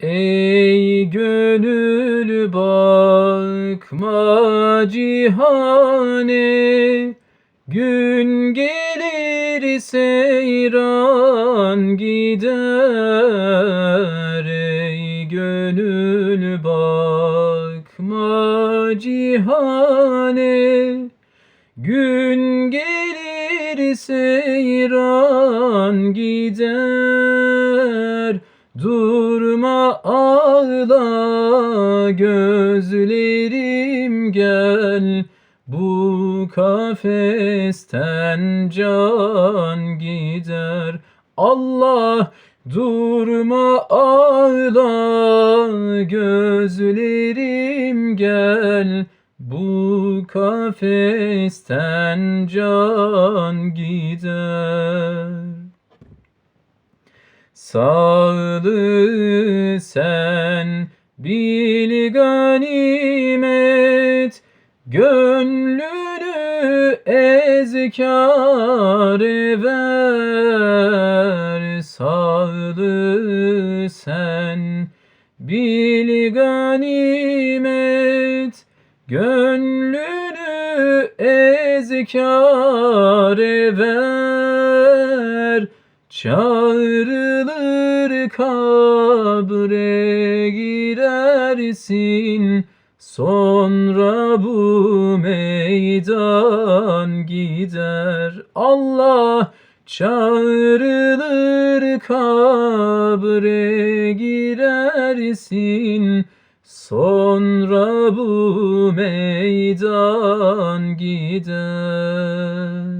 Ey gönül bakma cihane Gün gelir seyran gider. Ey gönül bakma cihane Gün gelir seyran gider. Durma ağla gözlerim gel. Bu kafesten can gider. Allah durma ağla gözlerim gel. Bu kafesten can gider Sağlığı sen bil ganimet. Gönlünü ezkar ver. Sağlığı sen bil ganimet. Gönlünü ezkar ver Çağrılır kabre girersin Sonra bu meydan gider. Allah Çağrılır kabre girersin Sonra bu meydan gider